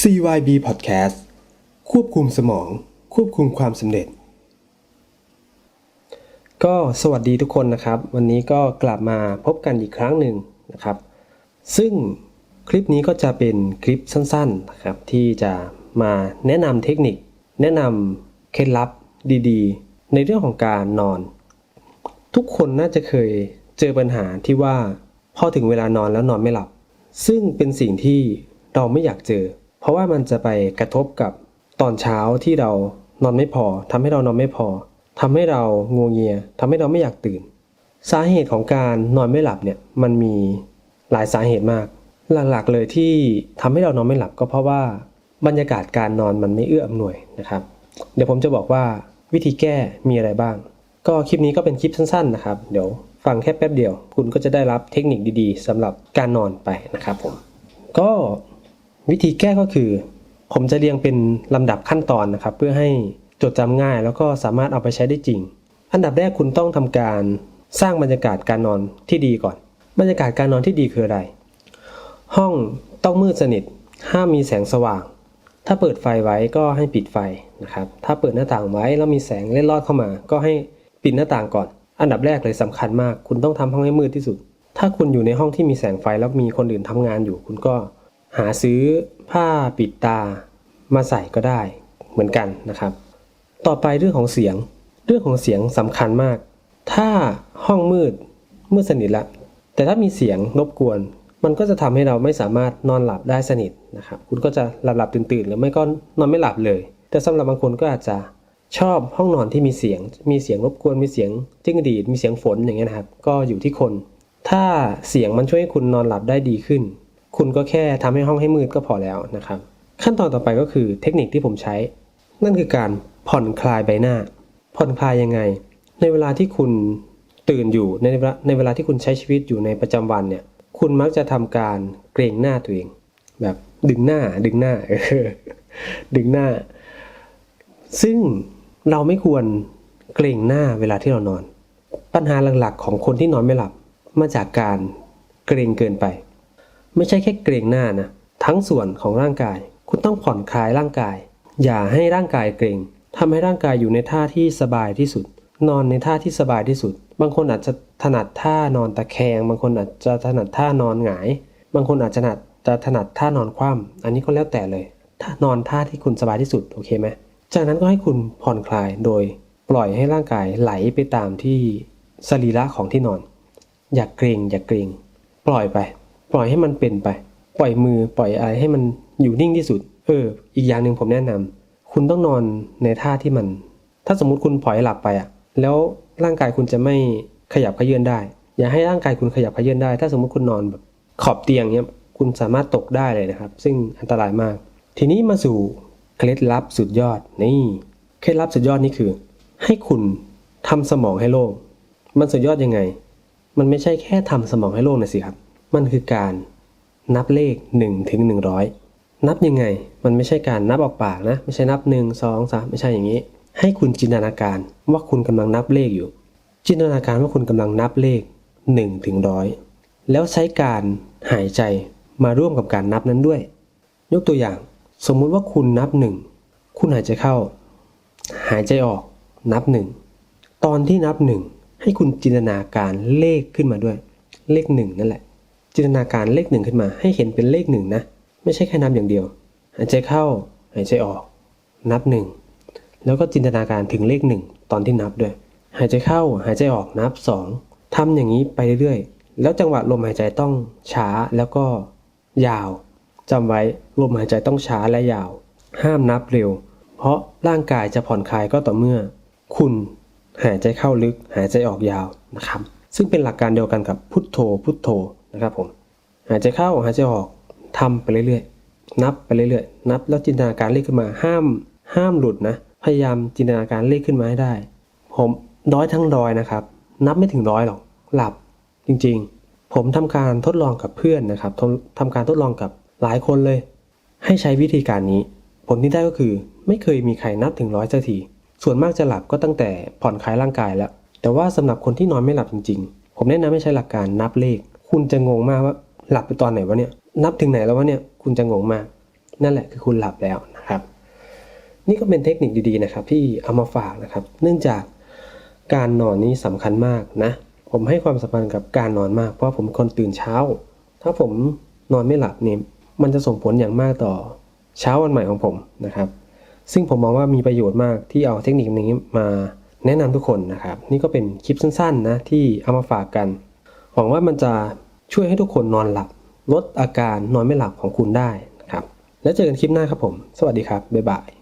CYB Podcast ควบคุมสมอง ควบคุมความสำเร็จ ก็สวัสดีทุกคนนะครับ วันนี้ก็กลับมาพบกันอีกครั้งหนึ่งนะครับ ซึ่งคลิปนี้ก็จะเป็นคลิปสั้นๆนะครับ ที่จะมาแนะนำเทคนิค แนะนำเคล็ดลับดีๆ ในเรื่องของการนอน ทุกคนน่าจะเคยเจอปัญหาที่ว่าพอถึงเวลานอนแล้วนอนไม่หลับ ซึ่งเป็นสิ่งที่เราไม่อยากเจอ เพราะว่ามันจะไปกระทบกับตอนเช้าที่เรานอนไม่พอทำให้เรานอนไม่พอทำให้เรางัวงเงียทำให้เราไม่อยากตื่น สาเหตุของการนอนไม่หลับเนี่ยมันมีหลายสาเหตุมาก หลักๆเลยที่ทำให้เรานอนไม่หลับก็เพราะว่าบรรยากาศการนอนมันไม่เอื้ออำนวยนะครับ เดี๋ยวผมจะบอกว่าวิธีแก้มีอะไรบ้าง ก็คลิปนี้ก็เป็นคลิปสั้นๆนะครับ เดี๋ยวฟังแค่แป๊บเดียว คุณก็จะได้รับเทคนิคดีๆสำหรับการนอนไปนะครับผม ก็ วิธีแก้ก็คือ ผมจะเรียงเป็นลำดับขั้นตอนนะครับ เพื่อให้จดจำง่าย แล้วก็สามารถเอาไปใช้ได้จริง อันดับแรกคุณต้องทำการสร้างบรรยากาศการนอนที่ดีก่อน บรรยากาศการนอนที่ดีคืออะไร ห้องต้องมืดสนิท ห้ามมีแสงสว่าง ถ้าเปิดไฟไว้ก็ให้ปิดไฟนะครับ ถ้าเปิดหน้าต่างไว้แล้วมีแสงเล็ดลอดเข้ามา ก็ให้ปิดหน้าต่างก่อน อันดับแรกเลยสำคัญมาก คุณต้องทำห้องให้มืดที่สุด ถ้าคุณอยู่ในห้องที่มีแสงไฟแล้วมีคนอื่นทำงานอยู่ คุณก็ หาซื้อผ้าปิดตามาใส่ก็ได้เหมือนกันนะครับ ต่อไปเรื่องของเสียง เรื่องของเสียงสำคัญมาก ถ้าห้องมืดมืดสนิทละ แต่ถ้ามีเสียงรบกวน มันก็จะทำให้เราไม่สามารถนอนหลับได้สนิทนะครับ คุณก็จะหลับหลับตื่นตื่นหรือไม่ก็นอนไม่หลับเลย แต่สำหรับบางคนก็อาจจะชอบห้องนอนที่มีเสียง มีเสียงรบกวน มีเสียงจิ้งหรีด มีเสียงฝนอย่างเงี้ยนะครับ ก็อยู่ที่คน ถ้าเสียงมันช่วยให้คุณนอนหลับได้ดีขึ้น คุณก็แค่ทำให้ห้องให้มืดก็พอแล้วนะครับ ขั้นตอนต่อไปก็คือเทคนิคที่ผมใช้ นั่นคือการผ่อนคลายใบหน้า ผ่อนคลายยังไง ในเวลาที่คุณตื่นอยู่ในเวลาในเวลาที่คุณใช้ชีวิตอยู่ในประจำวันเนี่ย คุณมักจะทำการเกรงหน้าตัวเอง แบบดึงหน้าดึงหน้าดึงหน้า ซึ่งเราไม่ควรเกรงหน้าเวลาที่เรานอน ปัญหาหลักๆ ของคนที่นอนไม่หลับมาจากการเกรงเกินไป ไม่ใช่แค่เกรงหน้านะ ทั้งส่วนของร่างกาย คุณต้องผ่อนคลายร่างกาย อย่าให้ร่างกายเกรงทำให้ร่างกายอยู่ในท่าที่สบายที่สุด นอนในท่าที่สบายที่สุด บางคนอาจจะถนัดท่านอนตะแคง บางคนอาจจะถนัดท่านอนหงาย บางคนอาจจะถนัดจะถนัดท่านอนคว่ำอันนี้ก็แล้วแต่เลยถ้านอนท่าที่คุณสบายที่สุดโอเคไหมจากนั้นก็ให้คุณผ่อนคลายโดยปล่อยให้ร่างกายไหลไปตามที่สรีระของที่นอน อย่าเกรงอย่าเกรง ปล่อยไป ปล่อยให้มันเป็นไป ปล่อยมือปล่อยอะไรให้มันอยู่นิ่งที่สุด เออ อีกอย่างหนึ่งผมแนะนำคุณต้องนอนในท่าที่มัน ถ้าสมมติคุณปล่อยหลับไปอะ แล้วร่างกายคุณจะไม่ขยับขยื่นได้ อย่าให้ร่างกายคุณขยับขยื่นได้ ถ้าสมมติคุณนอนแบบขอบเตียงเนี้ย คุณสามารถตกได้เลยนะครับ ซึ่งอันตรายมาก ทีนี้มาสู่เคล็ดลับสุดยอดนี่เคล็ดลับสุดยอดนี่คือ ให้คุณทำสมองให้โล่งมันสุดยอดยังไง มันไม่ใช่แค่ทำสมองให้โล่งนะสิครับ มันคือการนับเลข1ถึง100 นับยังไง มันไม่ใช่การนับออกปากนะ ไม่ใช่นับ 1 2 3 ไม่ใช่อย่างนี้ ให้คุณจินตนาการว่าคุณกำลังนับเลขอยู่ จินตนาการว่าคุณกำลังนับเลข1ถึงร้อยแล้วใช้การหายใจมาร่วมกับการนับนั้นด้วย ยกตัวอย่าง สมมุติว่าคุณนับหนึ่งคุณหายใจเข้า หายใจออกนับหนึ่งตอนที่นับหนึ่งให้คุณจินตนาการเลขขึ้นมาด้วย เลขหนึ่งนั่นแหละ จินตนาการเลขหนึ่งขึ้นมา ให้เห็นเป็นเลขหนึ่งนะ ไม่ใช่แค่นับอย่างเดียว หายใจเข้า หายใจออก นับหนึ่งแล้วก็จินตนาการถึงเลขหนึ่งตอนที่นับด้วย หายใจเข้า หายใจออกนับสองทำอย่างนี้ไปเรื่อยๆ แล้วจังหวะลมหายใจต้องช้าแล้วก็ยาวจำไว้ลมหายใจต้องช้าและยาว ห้ามนับเร็ว เพราะร่างกายจะผ่อนคลายก็ต่อเมื่อ คุณหายใจเข้าลึก หายใจออกยาวนะครับ ซึ่งเป็นหลักการเดียวกันกับพุทโธพุทโธ นะครับผมหายใจเข้าหายใจออกทำไปเรื่อยๆ นับไปเรื่อยๆ นับแล้วจินตนาการเลขขึ้นมาห้ามห้ามหลุดนะ พยายามจินตนาการเลขขึ้นมาให้ได้ ผมร้อยทั้งร้อยนะครับ นับไม่ถึงร้อยหรอกหลับจริงๆ ผมทำการทดลองกับเพื่อนนะครับทำทำการทดลองกับหลายคนเลย ให้ใช้วิธีการนี้ ผลที่ได้ก็คือไม่เคยมีใครนับถึงร้อยสักทีส่วนมากจะหลับก็ตั้งแต่ผ่อนคลายร่างกายแล้ว แต่ว่าสำหรับคนที่นอนไม่หลับจริง ๆ ผมแนะนำให้ใช้หลักการนับเลข คุณจะงงมากว่าหลับไปตอนไหนวะเนี่ย นับถึงไหนแล้ววะเนี่ย คุณจะงงมาก นั่นแหละคือคุณหลับแล้วนะครับ นี่ก็เป็นเทคนิคดีๆนะครับ ที่เอามาฝากนะครับ เนื่องจากการนอนนี้สำคัญมากนะ ผมให้ความสำคัญกับการนอนมาก เพราะผมคนตื่นเช้า ถ้าผมนอนไม่หลับเนี่ย มันจะส่งผลอย่างมากต่อเช้าวันใหม่ของผมนะครับ ซึ่งผมมองว่ามีประโยชน์มากที่เอาเทคนิคนี้มาแนะนำทุกคนนะครับ นี่ก็เป็นคลิปสั้นๆนะที่เอามาฝากกัน วังว่ามันจะช่วยให้ทุกคนนอนหลับ ลดอาการนอนไม่หลับของคุณได้นะครับ แล้วเจอกันคลิปหน้าครับผม สวัสดีครับ บ๊ายบาย